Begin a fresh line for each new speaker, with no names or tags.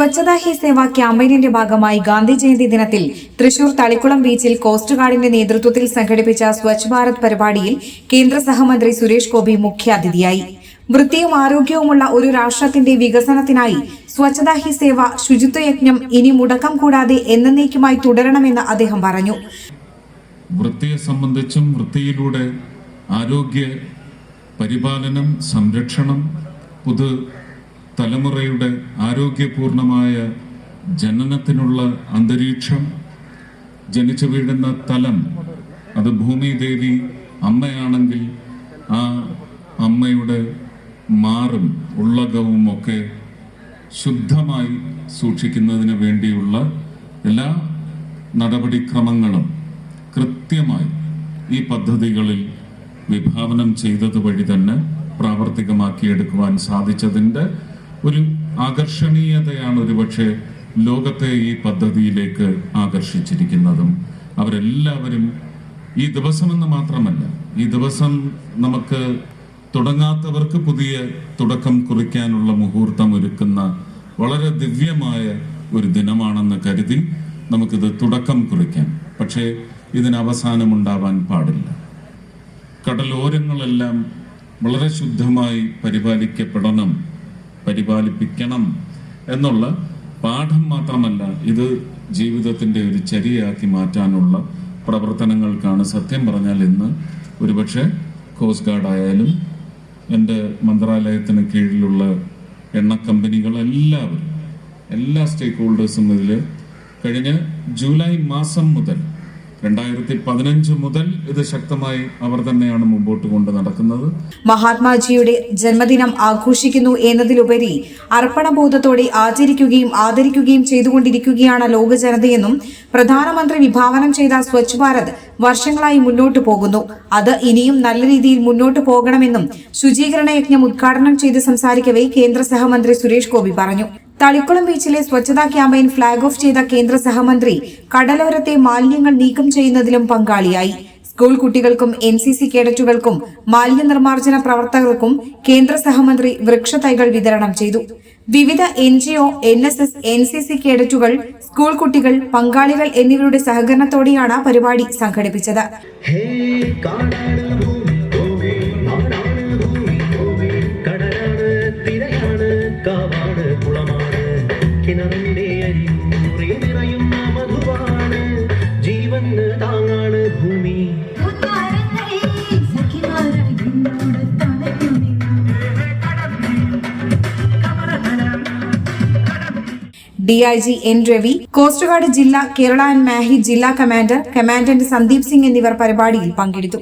സ്വച്ഛതാ ഹി സേവ ക്യാമ്പയിനിന്റെ ഭാഗമായി ഗാന്ധി ജയന്തി ദിനത്തിൽ തൃശൂർ തളിക്കുളം ബീച്ചിൽ കോസ്റ്റ് ഗാർഡിന്റെ നേതൃത്വത്തിൽ സംഘടിപ്പിച്ച സ്വച്ഛ് ഭാരത് പരിപാടിയിൽ കേന്ദ്ര സഹമന്ത്രി സുരേഷ് ഗോപി മുഖ്യാതിഥിയായി. വൃത്തിയും ആരോഗ്യവുമുള്ള ഒരു രാഷ്ട്രത്തിന്റെ വികസനത്തിനായി സ്വച്ഛതാ ഹി സേവ ശുചിത്വ യജ്ഞം ഇനി മുടക്കം കൂടാതെ എന്നേക്കുമായി തുടരണമെന്ന് അദ്ദേഹം പറഞ്ഞു.
വൃത്തിയെ സംബന്ധിച്ചും വൃത്തിയിലൂടെ ആരോഗ്യ പരിപാലനം സംരക്ഷണം തലമുറയുടെ ആരോഗ്യപൂർണമായ ജനനത്തിനുള്ള അന്തരീക്ഷം ജനിച്ചു വീഴുന്ന തലം അത് ഭൂമി ദേവി അമ്മയാണെങ്കിൽ ആ അമ്മയുടെ മാറും ഉള്ളകവും ഒക്കെ ശുദ്ധമായി സൂക്ഷിക്കുന്നതിന് വേണ്ടിയുള്ള എല്ലാ നടപടിക്രമങ്ങളും കൃത്യമായി ഈ പദ്ധതികളിൽ വിഭാവനം ചെയ്തത് വഴി തന്നെ പ്രാവർത്തികമാക്കിയെടുക്കുവാൻ സാധിച്ചതിന്റെ ഒരു ആകർഷണീയതയാണ് ഒരുപക്ഷെ ലോകത്തെ ഈ പദ്ധതിയിലേക്ക് ആകർഷിച്ചിരിക്കുന്നതും. അവരെല്ലാവരും ഈ ദിവസമെന്ന് മാത്രമല്ല ഈ ദിവസം നമുക്ക് തുടങ്ങാത്തവർക്ക് പുതിയ തുടക്കം കുറിക്കാനുള്ള മുഹൂർത്തം ഒരുക്കുന്ന വളരെ ദിവ്യമായ ഒരു ദിനമാണെന്ന് കരുതി നമുക്കിത് തുടക്കം കുറിക്കാം. പക്ഷേ ഇതിന് അവസാനമുണ്ടാവാൻ പാടില്ല. കടലോരങ്ങളെല്ലാം വളരെ ശുദ്ധമായി പരിപാലിക്കപ്പെടണം. പരിപാലിപ്പിക്കണം എന്നുള്ള പാഠം മാത്രമല്ല ഇത് ജീവിതത്തിന്റെ ഒരു ചരിയാക്കി മാറ്റാനുള്ള പ്രവർത്തനങ്ങൾക്കാണ് സത്യം പറഞ്ഞാൽ ഇന്ന് ഒരുപക്ഷെ കോസ്റ്റ് ഗാർഡ് ആയാലും എന്റെ മന്ത്രാലയത്തിന് കീഴിലുള്ള എണ്ണ കമ്പനികൾ കമ്പനികളെല്ലാവരും എല്ലാ സ്റ്റേക്ക് ഹോൾഡേഴ്സും ഇതിൽ കഴിഞ്ഞ ജൂലൈ മാസം മുതൽ രണ്ടായിരത്തി പതിനഞ്ച് മുതൽ ഇത് ശക്തമായി അവർ തന്നെയാണ് മുമ്പോട്ട് കൊണ്ട് നടക്കുന്നത്.
മഹാത്മാജിയുടെ ജന്മദിനം ആഘോഷിക്കുന്നു എന്നതിലുപരി അർപ്പണബോധത്തോടെ ആചരിക്കുകയും ആദരിക്കുകയും ചെയ്തുകൊണ്ടിരിക്കുകയാണ് ലോക ജനതയെന്നും പ്രധാനമന്ത്രി വിഭാവനം ചെയ്ത സ്വച്ഛ് ഭാരത് വർഷങ്ങളായി മുന്നോട്ടു പോകുന്നു. അത് ഇനിയും നല്ല രീതിയിൽ മുന്നോട്ടു പോകണമെന്നും ശുചീകരണ യജ്ഞം ഉദ്ഘാടനം ചെയ്ത് സംസാരിക്കവേ കേന്ദ്ര സഹമന്ത്രി സുരേഷ് ഗോപി പറഞ്ഞു. തളിക്കുളം ബീച്ചിലെ സ്വച്ഛതാ ക്യാമ്പയിൻ ഫ്ളാഗ് ഓഫ് ചെയ്ത കേന്ദ്ര സഹമന്ത്രി കടലോരത്തെ മാലിന്യങ്ങൾ നീക്കം ചെയ്യുന്നതിലും പങ്കാളിയായി. സ്കൂൾ കുട്ടികൾക്കും എൻ സി സി കേഡറ്റുകൾക്കും മാലിന്യ നിർമ്മാർജന പ്രവർത്തകർക്കും കേന്ദ്ര സഹമന്ത്രി വൃക്ഷതൈകൾ വിതരണം ചെയ്തു. വിവിധ N G O N S S N C C കേഡറ്റുകൾ school കുട്ടികൾ പങ്കാളികൾ എന്നിവരുടെ സഹകരണത്തോടെയാണ് പരിപാടി സംഘടിപ്പിച്ചത്.
കിണറിന്റെ ഐ നിറയുന്ന മധുവാണ് ജീവന് താങ്ങാണ് ഭൂമി.
കൂട്ടുകാരങ്ങളെ, സഖിമാരായി എന്നോട് തുണയ്ക്കുമെന്നും
DIG N Ravi coast guard ജില്ല കേരള ആൻഡ് മാഹി ജില്ലാ കമാൻഡർ കമാൻഡന്റ് സന്ദീപ് സിംഗ് എന്നിവർ പരിപാടിയിൽ പങ്കെടുത്തു.